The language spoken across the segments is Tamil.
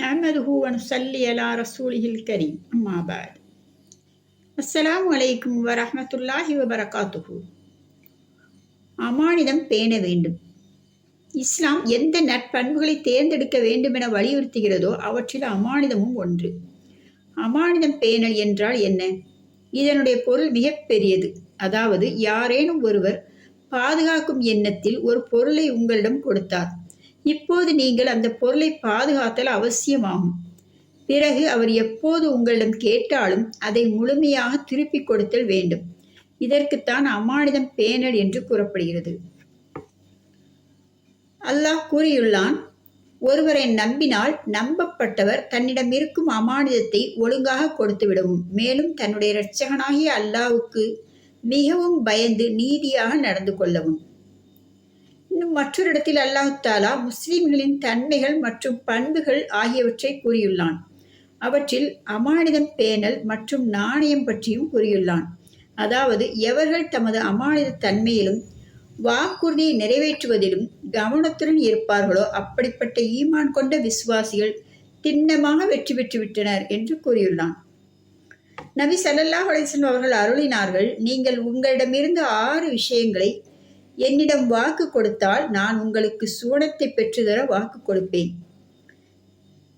نعمده ونصلي على رسوله الكريم أما بعد السلام عليكم ورحمة الله وبركاته அமானிதம் பேண வேண்டும் இஸ்லாம் எந்த நற்பண்புகளை தேர்ந்தெடுக்க வேண்டும் என வலியுறுத்துகிறதோ அவற்றில் அமானிதமும் ஒன்று அமானிதம் பேணல் என்றால் என்ன இதனுடைய பொருள் மிகப்பெரியது அதாவது யாரேனும் ஒருவர் பாதுகாக்கும் எண்ணத்தில் ஒரு பொருளை உங்களிடம் கொடுத்தார் இப்போது நீங்கள் அந்த பொருளை பாதுகாத்தல் அவசியமாகும். பிறகு அவர் எப்போது உங்களிடம் கேட்டாலும் அதை முழுமையாக திருப்பிக் கொடுத்தல் வேண்டும். இதற்குத்தான் அமானிதம் பேணல் என்று கூறப்படுகிறது. அல்லாஹ் கூறியுள்ளான் ஒருவரை நம்பினால் நம்பப்பட்டவர் தன்னிடம் இருக்கும் அமானிதத்தை ஒழுங்காக கொடுத்து விடவும் மேலும் தன்னுடைய இரட்சகனாகிய அல்லாவுக்கு மிகவும் பயந்து நீதியாக நடந்து கொள்ளவும். இன்னும் மற்றொரு இடத்தில் அல்லாஹு தாலா முஸ்லிம்களின் தன்மைகள் மற்றும் பண்புகள் ஆகியவற்றை கூறியுள்ளான். அவற்றில் அமானிதம் பேணல் மற்றும் நாணயம் பற்றியும் கூறியுள்ளான். அதாவது எவர்கள் தமது அமானித தன்மையிலும் வாக்குறுதியை நிறைவேற்றுவதிலும் கவனத்துடன் இருப்பார்களோ அப்படிப்பட்ட ஈமான் கொண்ட விசுவாசிகள் திண்ணமாக வெற்றி பெற்று விட்டனர் என்று கூறியுள்ளான். நபி சல்லல்லாஹ் அலிஸ்லம் அவர்கள் அருளினார்கள் நீங்கள் உங்களிடமிருந்து ஆறு விஷயங்களை என்னிடம் வாக்கு கொடுத்தால் நான் உங்களுக்கு சூனத்தை பெற்றுதர வாக்கு கொடுப்பேன்.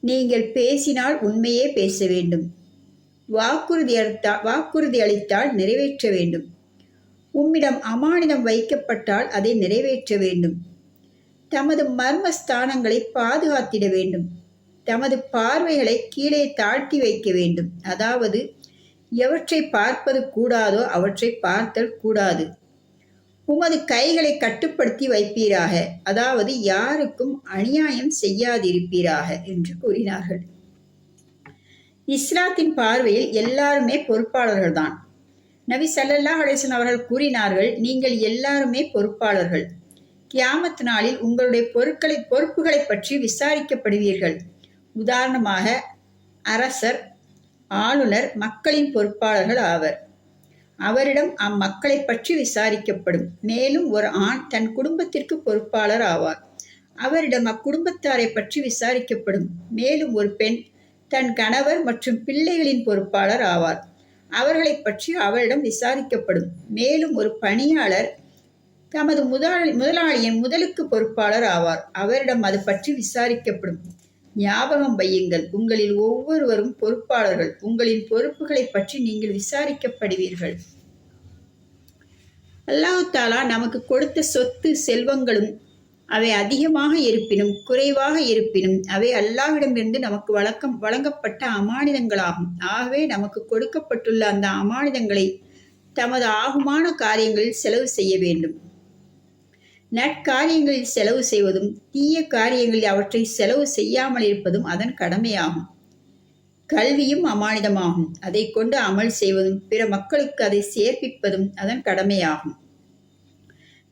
நீங்கள் பேசினால் உண்மையே பேச வேண்டும். வாக்குறுதி அளித்தா வாக்குறுதி அளித்தால் நிறைவேற்ற வேண்டும். உம்மிடம் அமானிதம் வைக்கப்பட்டால் அதை நிறைவேற்ற வேண்டும். தமது மர்மஸ்தானங்களை பாதுகாத்திட வேண்டும். தமது பார்வைகளை கீழே தாழ்த்தி வைக்க வேண்டும். அதாவது எவற்றை பார்ப்பது கூடாதோ அவற்றை பார்த்தல் கூடாது. உமது கைகளை கட்டுப்படுத்தி வைப்பீராக. அதாவது யாருக்கும் அநியாயம் செய்யாதிருப்பீராக என்று கூறினார்கள். இஸ்லாத்தின் பார்வையில் எல்லாருமே பொறுப்பாளர்கள்தான். நபி சல்லல்லா ஹடேசன் அவர்கள் கூறினார்கள் நீங்கள் எல்லாருமே பொறுப்பாளர்கள். கியாமத் நாளில் உங்களுடைய பொருட்களை பொறுப்புகளை பற்றி விசாரிக்கப்படுவீர்கள். உதாரணமாக அரசர் ஆளுநர் மக்களின் பொறுப்பாளர்கள் ஆவர். அவரிடம் அம்மக்களை பற்றி விசாரிக்கப்படும். மேலும் ஒரு ஆண் தன் குடும்பத்திற்கு பொறுப்பாளர் ஆவார். அவரிடம் அக்குடும்பத்தாரை பற்றி விசாரிக்கப்படும். மேலும் ஒரு பெண் தன் கணவர் மற்றும் பிள்ளைகளின் பொறுப்பாளர் ஆவார். அவர்களை பற்றி அவரிடம் விசாரிக்கப்படும். மேலும் ஒரு பணியாளர் தமது முதலாளி முதலாளியின் முதலுக்கு பொறுப்பாளர் ஆவார். அவரிடம் அது பற்றி விசாரிக்கப்படும். ஞாபகம் வையுங்கள். உங்களில் ஒவ்வொருவரும் பொறுப்பாளர்கள். உங்களின் பொறுப்புகளை பற்றி நீங்கள் விசாரிக்கப்படுவீர்கள். அல்லாஹு தாலா நமக்கு கொடுத்த சொத்து செல்வங்களும் அவை அதிகமாக இருப்பினும் குறைவாக இருப்பினும் அவை அல்லாவிடமிருந்து நமக்கு வழக்கம் வழங்கப்பட்ட அமானிதங்களாகும். ஆகவே நமக்கு கொடுக்கப்பட்டுள்ள அந்த அமானிதங்களை தமது ஆகுமான காரியங்களில் செலவு செய்ய வேண்டும். நற்காரியங்களில் செலவு செய்வதும் தீய காரியங்களில் அவற்றை செலவு செய்யாமல் இருப்பதும் அதன் கடமையாகும். கல்வியும் அமானிதமாகும். அதை கொண்டு அமல் செய்வதும் பிற மக்களுக்கு அதை சேர்ப்பிப்பதும் அதன் கடமையாகும்.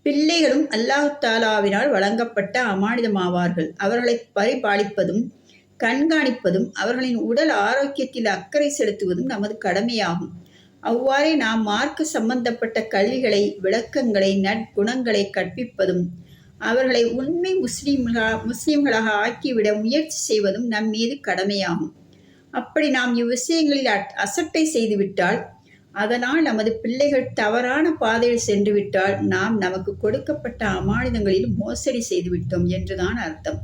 பிள்ளைகளும் அல்லாஹு தாலாவினால் வழங்கப்பட்ட அமானிதமாவார்கள். அவர்களை பரிபாலிப்பதும் கண்காணிப்பதும் அவர்களின் உடல் ஆரோக்கியத்தில் அக்கறை செலுத்துவதும் நமது கடமையாகும். அவ்வாறே நாம் மார்க்க சம்பந்தப்பட்ட கல்விகளை விளக்கங்களை நற்குணங்களை கற்பிப்பதும் அவர்களை உண்மை முஸ்லீம்களா முஸ்லீம்களாக ஆக்கிவிட முயற்சி செய்வதும் நம் மீது கடமையாகும். அப்படி நாம் இவ்விஷயங்களில் அசட்டை செய்துவிட்டால் அதனால் நமது பிள்ளைகள் தவறான பாதையில் சென்றுவிட்டால் நாம் நமக்கு கொடுக்கப்பட்ட அமானிதங்களில் மோசடி செய்துவிட்டோம் என்றுதான் அர்த்தம்.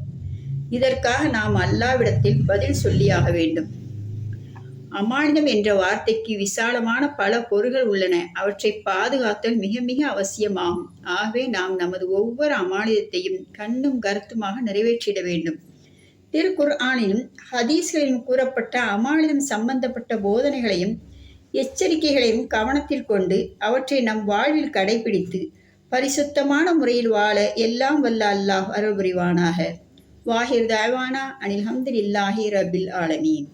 இதற்காக நாம் அல்லாவிடத்தில் பதில் சொல்லியாக வேண்டும். அமானிதம் என்ற வார்த்தைக்கு விசாலமான பல பொருள்கள் உள்ளன. அவற்றை பாதுகாத்தல் மிக மிக அவசியமாகும். ஆகவே நாம் நமது ஒவ்வொரு அமானிதத்தையும் கண்ணும் கருத்துமாக நிறைவேற்றிட வேண்டும். திருக்குர்ஆனிலும் ஹதீஸ்களிலும் கூறப்பட்ட அமானிதம் சம்பந்தப்பட்ட போதனைகளையும் எச்சரிக்கைகளையும் கவனத்தில் கொண்டு அவற்றை நம் வாழ்வில் கடைபிடித்து பரிசுத்தமான முறையில் வாழ எல்லாம் வல்ல அல்லாஹ் அருள் புரிவானாக வாஹிர் தாவானா. அனில் ஹம்துலில்லாஹி ரபில் ஆலமீன்.